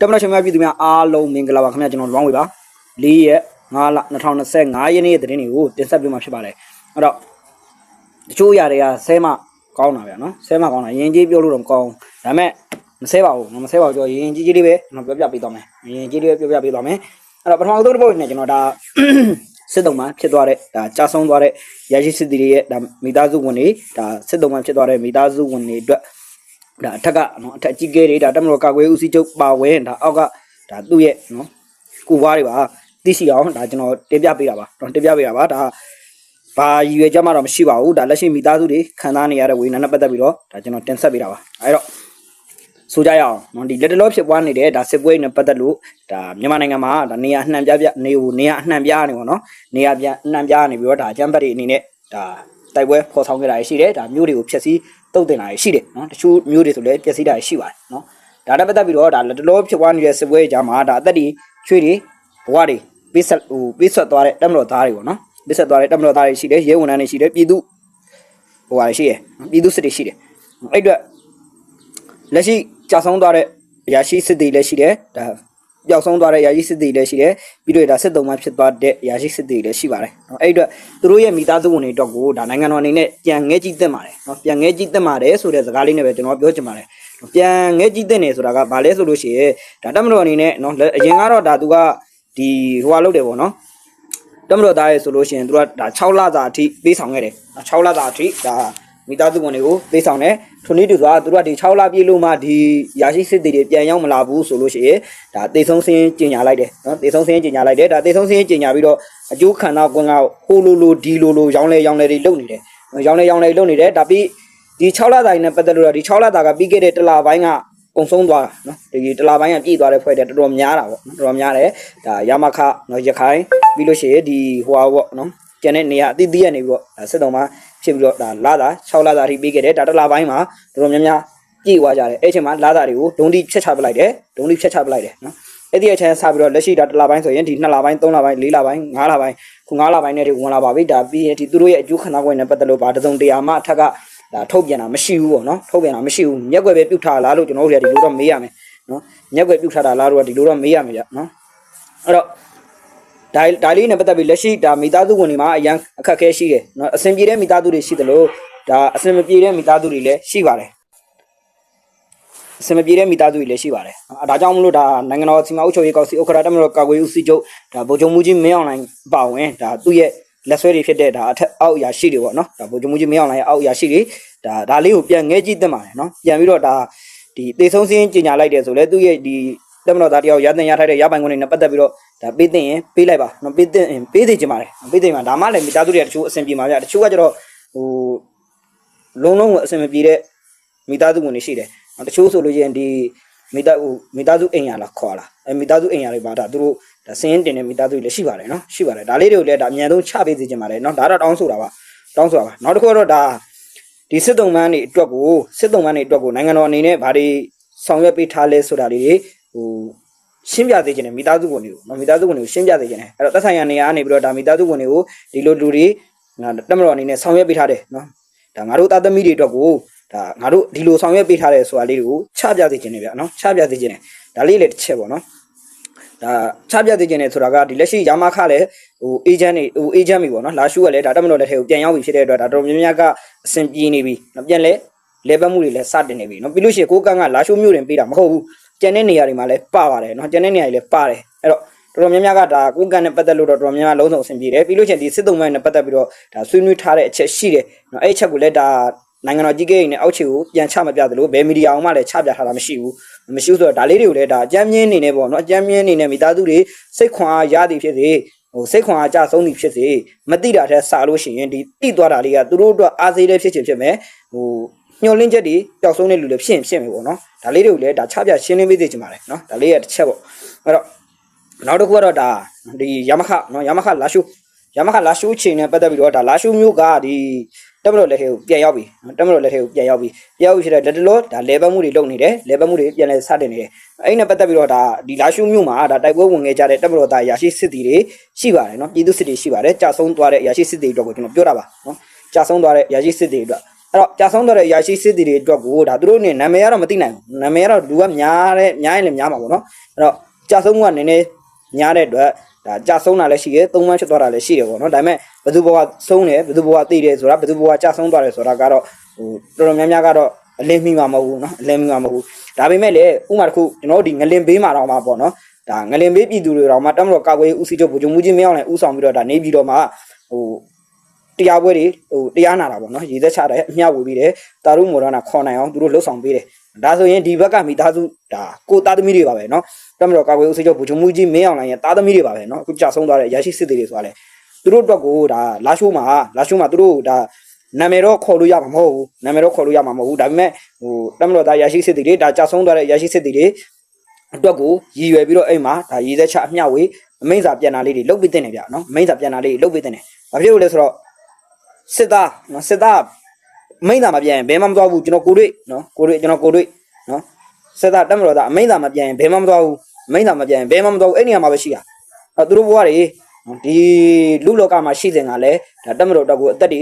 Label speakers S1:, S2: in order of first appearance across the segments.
S1: တမန်တော်ရှင်များပြည်သူများအားလုံးမင်္ဂလာပါခင်ဗျာကျွန်တော်လွမ်းဝေပါ၄ရက်5လ2025ရက်နေ့ရဲ့သတင်းတွေကိုတင်ဆက်ပေးမှာဖြစ်ပါတယ်အဲ့တော့တချို့ຢာတွေကဆဲမကောင်းတာဗျာနော်ဆဲမကောင်းတာရင်ကြီးပြောလို့တော့မကောင်းဒါပေမဲ့မဆဲပါဘူးနော်မဆဲပါဘူးကျွန်တော်ရင်ကြီးကြီးလေးပဲကျွန်တော်ပြောပြပေးသွားမယ်ရင်ကြီးလေးပဲပြောပြပေးသွားမယ်အဲ့တော့ပထမဆုံးတစ်ပုတ်နဲ့ကျွန်တော်ဒါစစ်တုံးမှာဖြစ်သွားတဲ့ဒါကြာဆုံးသွားတဲ့ရရှိစစ်တီတွေရဲ့ဒါမိသားစုဝင်တွေဒါစစ်တုံးမှာဖြစ်သွားတဲ့မိသားစုဝင်တွေအတွက် ဒါအထက်ကနော်အထက်ကြီးကဲတွေဒါတက်မတော်ကာကွယ်ဦးစီးချုပ်ပါဝင်ဒါအောက်ကဒါသူ့ရဲ့နော်ကုပွားတွေပါသိရှိအောင်ဒါကျွန်တော်တင်ပြပေးတာပါတော့တင်ပြပေးတာပါဒါဘာရည်ရွယ်ချက်မှတော့မရှိပါဘူးဒါလက်ရှိမိသားစုတွေခံစားနေရတဲ့ဝေဒနာနဲ့ပတ်သက်ပြီးတော့ဒါကျွန်တော်တင်ဆက်ပေးတာပါအဲတော့ဆိုကြရအောင်နော်ဒီလက်တလောဖြစ်ပွားနေတဲ့ဒါစစ်ပွဲနဲ့ပတ်သက်လို့ဒါမြန်မာနိုင်ငံမှာဒါနေရာအနှံ့ပြပြနေဟိုနေရာအနှံ့ပြနေပေါ့နော်နေရာပြန်အနှံ့ပြနေပြီးတော့ဒါအကြမ်းဖက်တွေအနေနဲ့ဒါတိုက်ပွဲဖော်ဆောင်ခဲ့တာရှိတယ်ဒါမျိုးတွေကိုဖျက်ဆီး တုတ်တင်တာရှိတယ်နော်တချို့မျိုးတွေဆိုလည်းပျက်စီးတာရှိပါတယ်နော်ဒါနဲ့ပတ်သက်ပြီးတော့ဒါလက်တလောဖြစ်ပွားနေတဲ့စစ်ပွဲကြားမှာဒါအသက်တွေချွေးတွေဘဝတွေပေးဆက်ဟိုပေးဆက်သွားတဲ့တက်မတော်သားတွေပေါ့နော်ပေးဆက်သွားတဲ့တက်မတော်သားတွေရှိတယ်ရဲဝန်ထမ်းတွေရှိတယ်ပြည်သူဟိုဟာတွေရှိတယ်နော်ပြည်သူစစ်တွေရှိတယ်အဲ့အတွက်လက်ရှိကြာဆုံးသွားတဲ့အရာရှိစစ်သည်လည်းရှိတယ်ဒါ ပျောက်ဆုံးသွားတဲ့အရာရှိစစ်သည်လည်းရှိတယ်ပြီးတော့ဒါစစ်တုံးမှဖြစ်သွားတဲ့အရာရှိစစ်သည်လည်းရှိပါတယ်เนาะအဲ့အတွက်သူတို့ရဲ့မိသားစုဝင်တွေအတွက်ကိုဒါနိုင်ငံတော်အနေနဲ့ပြန်ငဲကြည့်သင့်ပါတယ်เนาะပြန်ငဲကြည့်သင့်ပါတယ်ဆိုတဲ့စကားလေးနဲ့ပဲကျွန်တော်ပြောချင်ပါတယ်ပြန်ငဲကြည့်သင့်နေဆိုတာကဘာလဲဆိုလို့ရှိရင်ဒါတက်မတော်အနေနဲ့เนาะအရင်ကတော့ဒါသူကဒီဟိုဟာလုပ်တယ်ပေါ့เนาะ တမတော်သားရဲ့ဆိုလို့ရှိရင်သူကဒါ6လစာအထိပေးဆောင်ခဲ့တယ်6လစာအထိဒါ မိသားစုဝင်တွေကိုပေးဆောင်တယ်ထိုနည်းတူစွာသူတို့ကဒီ6လပြည့်လို့မှဒီရာရှိစစ်တွေပြန်ရောက်မလာဘူးဆိုလို့ရှိရင်ဒါတေဆုံးစင်းကျင်ညာလိုက်တယ်နော်တေဆုံးစင်းကျင်ညာလိုက်တယ်ဒါတေဆုံးစင်းကျင်ညာပြီးတော့အကျိုးခံစားကွန်းကဟိုလိုလိုဒီလိုလိုရောင်းလဲရောင်းလဲတွေလုပ်နေတယ်ရောင်းလဲရောင်းလဲလုပ်နေတယ်ဒါပြီးဒီ6လသားနဲ့ပတ်သက်လို့တော့ဒီ6လသားကပြီးခဲ့တဲ့တစ်လပိုင်းကကုံဆုံးသွားတာနော်ဒီတစ်လပိုင်းကပြည့်သွားတဲ့ဖွဲ့တဲ့တော်တော်များတာပေါ့နော်တော်တော်များတယ်ဒါရမခနော်ရခိုင်ပြီးလို့ရှိရင်ဒီဟိုဟာပေါ့နော်ကျန်တဲ့နေရာအသီးသီးရနေပြီးတော့ဒါစစ်တော်မှာ ဖြစ်ပြီးတော့ဒါလာတာ6လသားအထိပြီးခဲ့တယ်ဒါတစ်လပိုင်းမှာတော်တော်များများကြည့်သွားကြတယ်အဲ့ချိန်မှာလာတာတွေကိုဒုံဒီဖြတ်ချပလိုက်တယ်ဒုံဒီဖြတ်ချပလိုက်တယ်နော်အဲ့ဒီအချိန်ဆက်ပြီးတော့လက်ရှိဒါတစ်လပိုင်းဆိုရင်ဒီ2လပိုင်း3လပိုင်း4လပိုင်း5လပိုင်းခု9လပိုင်းနဲ့ဒီဝင်လာပါပြီဒါပြီးရင်ဒီသူတို့ရဲ့အကျိုးခံစား권နဲ့ပတ်သက်လို့ဗာတစုံတရာမှအထက်ကဒါထုတ်ပြန်တာမရှိဘူးပေါ့နော်ထုတ်ပြန်တာမရှိဘူးမျက်ွယ်ပဲပြုတ်ထားလားလို့ကျွန်တော်တို့တွေကဒီလိုတော့မေးရမယ်နော်မျက်ွယ်ပြုတ်ထားတာလားလို့ဒီလိုတော့မေးရမယ်ဗျနော်အဲ့တော့ ဒါဒါလေးနဲ့ပတ်သက်ပြီးလက်ရှိဒါမိသားစုဝင်တွေမှာအရန်အခက်အခဲရှိတယ်နော်အဆင်ပြေတဲ့မိသားစုတွေရှိတယ်လို့ဒါအဆင်မပြေတဲ့မိသားစုတွေလည်းရှိပါတယ်အဆင်မပြေတဲ့မိသားစုတွေလည်းရှိပါတယ်အဲဒါကြောင့်မလို့ဒါနိုင်ငံတော်စီမံအုပ်ချုပ်ရေးကောင်စီဥက္ကဋ္ဌတမတော်ကာကွယ်ဦးစီးချုပ်ဒါဗိုလ်ချုပ်မှုကြီးမင်းအောင်လှိုင်ပါဝင်ဒါသူ့ရဲ့လက်ဆွဲတွေဖြစ်တဲ့ဒါအထက်အောက်အရာရှိတွေပေါ့နော်ဒါဗိုလ်ချုပ်မှုကြီးမင်းအောင်လှိုင်ရဲ့အောက်အရာရှိတွေဒါဒါလေးကိုပြန်ငဲကြည့်သင့်ပါတယ်နော်ပြန်ပြီးတော့ဒါဒီတေဆုံးစင်းကြီးညာလိုက်တယ်ဆိုလဲသူ့ရဲ့ဒီတမတော်သားတယောက်ရတဲ့ရထိုက်တဲ့ရပိုင်ခွင့်တွေနဲ့ပတ်သက်ပြီးတော့ ဒါပေးသိရင်ပေးလိုက်ပါနော်ပေးသိရင်ပေးသိချင်ပါတယ်ပေးသိမှာဒါမှလည်းမိသားစုတွေကတချို့အဆင်ပြေပါဗျာတချို့ကကျတော့ဟိုလုံးလုံးအဆင်မပြေတဲ့မိသားစုဝင်တွေရှိတယ်တချို့ဆိုလို့ချင်းဒီမိသားဟိုမိသားစုအိမ်ရလားခေါ်လားအဲမိသားစုအိမ်ရတွေပါဒါသူတို့ဒါစင်းတင်တဲ့မိသားစုတွေလည်းရှိပါတယ်နော်ရှိပါတယ်ဒါလေးတွေကိုလည်းဒါအမြန်ဆုံးချပေးစေချင်ပါတယ်နော်ဒါတော့တောင်းဆိုတာပါတောင်းဆိုတာပါနောက်တစ်ခုကတော့ဒါဒီစစ်တုံးမန်းတွေအတွက်ကိုစစ်တုံးမန်းတွေအတွက်ကိုနိုင်ငံတော်အနေနဲ့ဗာဒီဆောင်ရွက်ပေးထားလဲဆိုတာလေးတွေဟို ရှင်းပြသေးခြင်းနဲ့မိသားစုဝင်တွေကိုနော်မိသားစုဝင်တွေကိုရှင်းပြသေးခြင်းနဲ့အဲ့တော့သက်ဆိုင်ရာနေရာကနေပြီးတော့ဒါမိသားစုဝင်တွေကိုဒီလိုလူတွေတက်မတော်အနေနဲ့ဆောင်ရွက်ပေးထားတယ်နော်ဒါငါတို့သားသမီးတွေအတွက်ကိုဒါငါတို့ဒီလိုဆောင်ရွက်ပေးထားတယ်ဆိုတာလေးတွေကိုချပြသေးခြင်းနဲ့ဗျာနော်ချပြသေးခြင်းနဲ့ဒါလေးလည်းတစ်ချက်ပေါ့နော်ဒါချပြသေးခြင်းနဲ့ဆိုတာကဒီလက်ရှိရမခလည်းဟိုအေဂျင့်တွေဟိုအေဂျင့်တွေပေါ့နော်လာရှုကလည်းဒါတက်မတော်လက်ထဲကိုပြန်ရောက်ပြီဖြစ်တဲ့အတွက်ဒါတော်တော်များများကအဆင်ပြေနေပြီနော်ပြန်လဲလေပတ်မှုတွေလည်းစတင်နေပြီနော်ပြီးလို့ရှိရင်ကိုကန့်ကလာရှုမျိုးတင်ပေးတာမဟုတ်ဘူး ကျန်တဲ့နေရာတွေမှာလည်းပပါတယ်နော်ကျန်တဲ့နေရာတွေလည်းပါတယ်အဲ့တော့တော်တော်များများကဒါကိုကန်နဲ့ပတ်သက်လို့တော့တော်တော်များများလုံးစုံအဆင်ပြေတယ်ပြီးလို့ရှိရင်ဒီစစ်တုံးမိုင်းနဲ့ပတ်သက်ပြီးတော့ဒါဆွေးနွေးထားတဲ့အချက်ရှိတယ်နော်အဲ့အချက်ကိုလည်းဒါနိုင်ငံတော်ကြီးကဲနဲ့အောက်ခြေကိုပြန်ချမပြသလိုဘယ်မီဒီယာအောင်မှလည်းချပြထားတာမရှိဘူးမရှိဘူးဆိုတော့ဒါလေးတွေကိုလည်းဒါအကြမ်းမြင့်အနေနဲ့ပေါ့နော်အကြမ်းမြင့်အနေနဲ့မိသားစုတွေစိတ်ခွန်အားရသည်ဖြစ်စေဟိုစိတ်ခွန်အားကြဆုံးသည်ဖြစ်စေမတိတာတဲ့စာလို့ရှိရင်ဒီတိသွားတာလေးကသူတို့အတွက်အားစေးလေးဖြစ်ချင်ဖြစ်မယ်ဟို ညှို့လင်းချက်တွေပျောက်ဆုံးတဲ့လူတွေဖြစ်ရင်ဖြစ်မယ်ပေါ့နော်ဒါလေးတွေကိုလည်းဒါချပြရှင်းလင်းပေးသေးချင်ပါတယ်နော်ဒါလေးရဲ့တစ်ချက်ပေါ့အဲ့တော့နောက်တစ်ခုကတော့ဒါဒီယမခနော်ယမခလာရှုယမခလာရှုချိန်နဲ့ပတ်သက်ပြီးတော့ဒါလာရှုမျိုးကဒီတက်မလို့လက်ထဲကိုပြန်ရောက်ပြီတက်မလို့လက်ထဲကိုပြန်ရောက်ပြီပြန်ရောက်ပြီဖြစ်တဲ့လက်တလောဒါလေပတ်မှုတွေလုပ်နေတယ်လေပတ်မှုတွေပြန်လဲစတင်နေတယ်အဲ့နဲ့ပတ်သက်ပြီးတော့ဒါဒီလာရှုမျိုးမှာဒါတိုက်ပွဲဝင်ခဲ့ကြတဲ့တက်မလို့သားရာရှိစစ်တီတွေရှိပါတယ်နော်ပြည်သူစစ်တီရှိပါတယ်ကြာဆုံးသွားတဲ့ရာရှိစစ်တီတွေအတွက်ကိုကျွန်တော်ပြောတာပါနော်ကြာဆုံးသွားတဲ့ရာရှိစစ်တီတွေအတွက် အဲ့တော့ကြာဆုံးတော့တဲ့ရာရှိစစ်တီတွေအတွက်ကိုဒါသူတို့နေနာမည်ကတော့မသိနိုင်ဘူးနာမည်ကတော့လူကများတဲ့များရင်လည်းများမှာပေါ့နော်အဲ့တော့ကြာဆုံးကနည်းနည်းများတဲ့အတွက်ဒါကြာဆုံးတာလည်းရှိတယ်သုံးမှဖြစ်သွားတာလည်းရှိတယ်ပေါ့နော်ဒါပေမဲ့ဘယ်သူဘဝဆုံးတယ်ဘယ်သူဘဝသိတယ်ဆိုတာဘယ်သူဘဝကြာဆုံးသွားတယ်ဆိုတာကတော့ဟိုတော်တော်များများကတော့အလင်းမိမှာမဟုတ်ဘူးနော်အလင်းမိမှာမဟုတ်ဘူးဒါပေမဲ့လည်းဥမာတစ်ခုကျွန်တော်တို့ဒီငလင်ဘေးမှာတော့မှာပေါ့နော်ဒါငလင်ဘေးပြည်သူတွေတော့မှတမတော်ကာကွယ်ဦးစီးချုပ်ဗိုလ်ချုပ်မှုကြီးမင်းအောင်လည်းဦးဆောင်ပြီးတော့ဒါနေပြည်တော်မှာဟို တရားပွဲတွေဟိုတရားနာတာပေါ့နော်ရေသက်ချတယ်အမျှဝေပြီးတယ်တာရုမော်ဒနာခေါ်နိုင်အောင်သူတို့လှုပ်ဆောင်ပေးတယ်ဒါဆိုရင်ဒီဘက်ကမိသားစုဒါကိုသားသမီးတွေပါပဲနော်တမတော်ကာကွယ်ဦးစီးချုပ်ဗိုလ်ချုပ်မှုကြီးမင်းအောင်လိုင်းရဲ့သားသမီးတွေပါပဲနော်အခုကြာဆုံးသွားတဲ့ရရှိစစ်တွေဆိုတာလေသူတို့အတွက်ကိုဒါလာရှိုးမှာလာရှိုးမှာသူတို့ဒါနာမည်တော့ခေါ်လို့ရမှာမဟုတ်ဘူးနာမည်တော့ခေါ်လို့ရမှာမဟုတ်ဘူးဒါပေမဲ့ဟိုတမတော်သားရရှိစစ်တွေဒါကြာဆုံးသွားတဲ့ရရှိစစ်တွေအတွက်ကိုရည်ရွယ်ပြီးတော့အိမ်မှာဒါရေသက်ချအမျှဝေအမိန့်စာပြန်တာလေးတွေလုပ်ပေးတဲ့နေဗျာနော်အမိန့်စာပြန်တာလေးတွေလုပ်ပေးတဲ့နေဘာဖြစ်လို့လဲဆိုတော့ စစ်သားနော်စစ်သားအမိန့်သာမပြန်ရင်ဘယ်မှမသွားဘူးကျွန်တော်ကိုတွေ့နော်ကိုတွေ့ကျွန်တော်ကိုတွေ့နော်စစ်သားတက်မတော်သားအမိန့်သာမပြန်ရင်ဘယ်မှမသွားဘူးအမိန့်သာမပြန်ရင်ဘယ်မှမသွားဘူးအဲ့နေရာမှာပဲရှိတာအဲသူတို့ဘဝတွေနော်ဒီလူလောကမှာရှိစဉ်ကလည်းဒါတက်မတော်တော့ကိုအသက်တွေ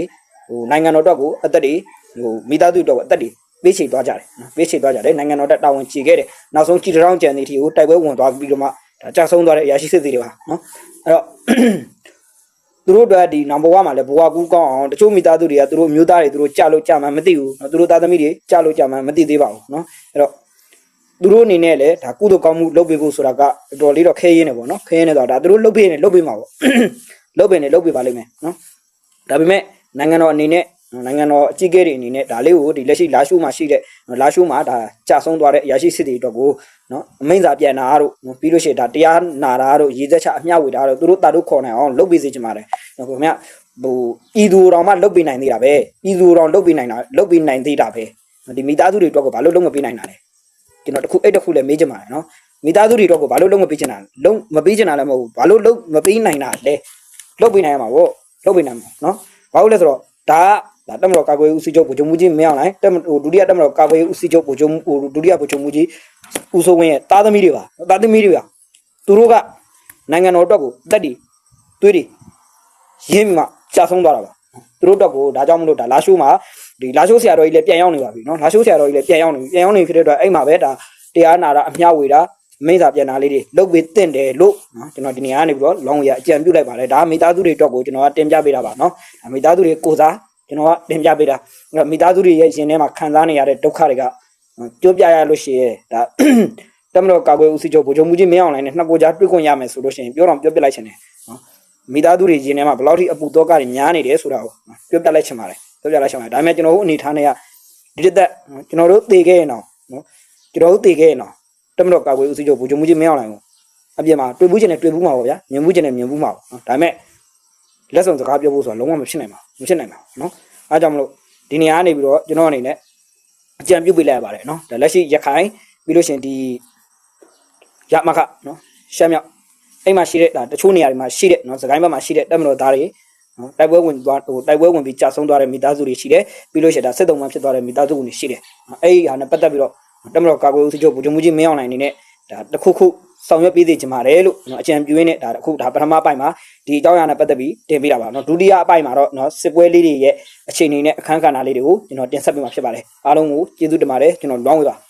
S1: ဟိုနိုင်ငံတော်တော့ကိုအသက်တွေဟိုမိသားစုတော့ကိုအသက်တွေပေးချေသွားကြတယ်နော်ပေးချေသွားကြတယ်နိုင်ငံတော်တက်တာဝန်ချေခဲ့တယ်နောက်ဆုံးကြည်တောင်ကြံနေတီကိုတိုက်ပွဲဝင်သွားပြီးတော့မှဒါကြာဆုံးသွားတဲ့အရာရှိစစ်သေးတွေပါနော်အဲ့တော့ သူတို့အတွက်ဒီနံပါတ်1မှာလည်းဘဝကူးကောင်းအောင်တချို့မိသားစုတွေကသူတို့မျိုးသားတွေသူတို့ကြလို့ကြမှန်းမသိဘူးနော်သူတို့သားသမီးတွေကြလို့ကြမှန်းမသိသေးပါဘူးနော်အဲ့တော့သူတို့အနေနဲ့လည်းဒါကုသိုလ်ကောင်းမှုလုပ်ပေးဖို့ဆိုတာကတော်တော်လေးတော့ခဲရင်းနေပေါ့နော်ခဲရင်းနေတော့ဒါသူတို့လုပ်ပေးနေလုပ်ပေးမှာပေါ့လုပ်ပေးနေလုပ်ပေးပါလိမ့်မယ်နော်ဒါပေမဲ့နိုင်ငံတော်အနေနဲ့ နိုင်ငံတော်အကြီးအကဲတွေအနေနဲ့ဒါလေးကိုဒီလက်ရှိလာရှိုးမှာရှိတဲ့လာရှိုးမှာဒါကြာဆုံးသွားတဲ့အရာရှိစစ်တွေအတွက်ကိုနော်အမိန့်စာပြန်တာတို့ပြီးလို့ရှိရင်ဒါတရားနာတာတို့ရေးသက်ချအမျှဝေတာတို့သူတို့တာတို့ခေါ်နိုင်အောင်လုပ်ပေးစေချင်ပါတယ်နော်ခင်ဗျဟိုဤသူတော်မှလုပ်ပေးနိုင်သေးတာပဲဤသူတော်လုပ်ပေးနိုင်တာလုပ်ပေးနိုင်သေးတာပဲဒီမိသားစုတွေအတွက်ကိုဘာလို့လုပ်မပေးနိုင်တာလဲကျွန်တော်တခုအဲ့တခုလည်းမေးချင်ပါတယ်နော်မိသားစုတွေအတွက်ကိုဘာလို့လုပ်မပေးချင်တာလုံးမပေးချင်တာလည်းမဟုတ်ဘူးဘာလို့လုပ်မပေးနိုင်တာလဲလုပ်ပေးနိုင်ရမှာပေါ့လုပ်ပေးနိုင်မှာနော်ဘာလို့လဲဆိုတော့ဒါက ဒါတက်မတော်ကာကွယ်ဦးစီးချုပ်ဗိုလ်ချုပ်မှုကြီးမင်းအောင်လိုင်းတက်မဟိုဒုတိယတက်မတော်ကာကွယ်ဦးစီးချုပ်ဗိုလ်ချုပ်ဟိုဒုတိယဗိုလ်ချုပ်မှုကြီးဦးစိုးဝင်းရဲ့သားသမီးတွေပါသားသမီးတွေပါသူတို့ကနိုင်ငံတော်အတွက်ကိုတက်တီသွေးတွေရင်းမှကြာဆုံးသွားတာပါသူတို့အတွက်ကိုဒါကြောင့်မလို့ဒါလာရှိုးမှာဒီလာရှိုးဆရာတော်ကြီးလည်းပြန်ရောက်နေပါပြီเนาะလာရှိုးဆရာတော်ကြီးလည်းပြန်ရောက်နေပြန်ရောက်နေဖြစ်တဲ့အတွက်အဲ့မှာပဲဒါတရားနာတာအမျှဝေတာမိစ္ဆာပြန်တာလေးတွေလုတ်ပြီးတင့်တယ်လို့เนาะကျွန်တော်ဒီနေရာကနေပြီးတော့လောင်းရအကြံပြုလိုက်ပါတယ်ဒါမိသားစုတွေအတွက်ကိုကျွန်တော်ကတင်ပြပေးတာပါเนาะမိသားစုတွေကိုစား ကျွန်တော်ကတင်ပြပေးတာအဲ့တော့မိသားစုတွေရဲ့ရှင်ထဲမှာခံစားနေရတဲ့ဒုက္ခတွေကပြောပြရလို့ရှိရဲ့ဒါတမတော်ကာကွယ်ဦးစီးချုပ်ဗိုလ်ချုပ်မှုကြီးမင်းအောင်လိုင်းနဲ့နှစ်ကိုကြားတွေ့ခွင့်ရမယ်ဆိုလို့ရှိရင်ပြောတော့ပြောပြလိုက်ချင်တယ်နော်မိသားစုတွေရင်ထဲမှာဘယ်လောက်ထိအပူတော့ကတွေများနေတယ်ဆိုတာကိုပြောပြလိုက်ချင်ပါတယ်ပြောပြလိုက်ချင်ပါတယ်ဒါပေမဲ့ကျွန်တော်တို့အနေထားနဲ့ကဒီတစ်သက်ကျွန်တော်တို့တည်ခဲ့ရင်တော့နော်ကျွန်တော်တို့တည်ခဲ့ရင်တော့တမတော်ကာကွယ်ဦးစီးချုပ်ဗိုလ်ချုပ်မှုကြီးမင်းအောင်လိုင်းကိုအပြင်မှာတွေ့ဘူးချင်တယ်တွေ့ဘူးမှာပေါ့ဗျာမြင်ဘူးချင်တယ်မြင်ဘူးမှာပေါ့နော်ဒါပေမဲ့ လက်ဆောင်စကားပြောဖို့ဆိုတာလုံးဝမဖြစ်နိုင်ပါဘူးမဖြစ်နိုင်ပါဘူးနော်အားကြောင့်မလို့ဒီနေရာကနေပြီးတော့ကျွန်တော်အနေနဲ့အကြံပြုပေးလိုက်ရပါတယ်နော်ဒါလက်ရှိရခိုင်ပြီးလို့ရှိရင်ဒီရမခနော်ရှမ်းမြောက်အဲ့မှာရှိတဲ့ဒါတချို့နေရာတွေမှာရှိတဲ့နော်စကိုင်းဘက်မှာရှိတဲ့တက်မတော်သားတွေနော်တိုက်ပွဲဝင်သွားဟိုတိုက်ပွဲဝင်ပြီးကြာဆုံးသွားတဲ့မိသားစုတွေရှိတယ်ပြီးလို့ရှိရင်ဒါစစ်တုံးမှဖြစ်သွားတဲ့မိသားစုတွေရှိတယ်အဲ့ဒီဟာနဲ့ပတ်သက်ပြီးတော့တက်မတော်ကာကွယ်ဦးစီးချုပ်ဗိုလ်ချုပ်မှုကြီးမင်းအောင်နိုင်အနေနဲ့ဒါတစ်ခုခု ဆောင်ရွက်ပေးသေးချင်ပါတယ်လို့နော်အကြံပြုရင်းနဲ့ဒါအခုဒါပထမပိုင်းမှာဒီအကြောင်းအရာနဲ့ပတ်သက်ပြီးတင်ပေးတာပါနော်ဒုတိယအပိုင်းမှာတော့နော်စစ်ပွဲလေးတွေရဲ့အခြေအနေနဲ့အခန်းကဏ္ဍလေးတွေကိုကျွန်တော်တင်ဆက်ပေးမှာဖြစ်ပါတယ်အားလုံးကိုကျေးဇူးတင်ပါတယ်ကျွန်တော်လွမ်းဝေပါ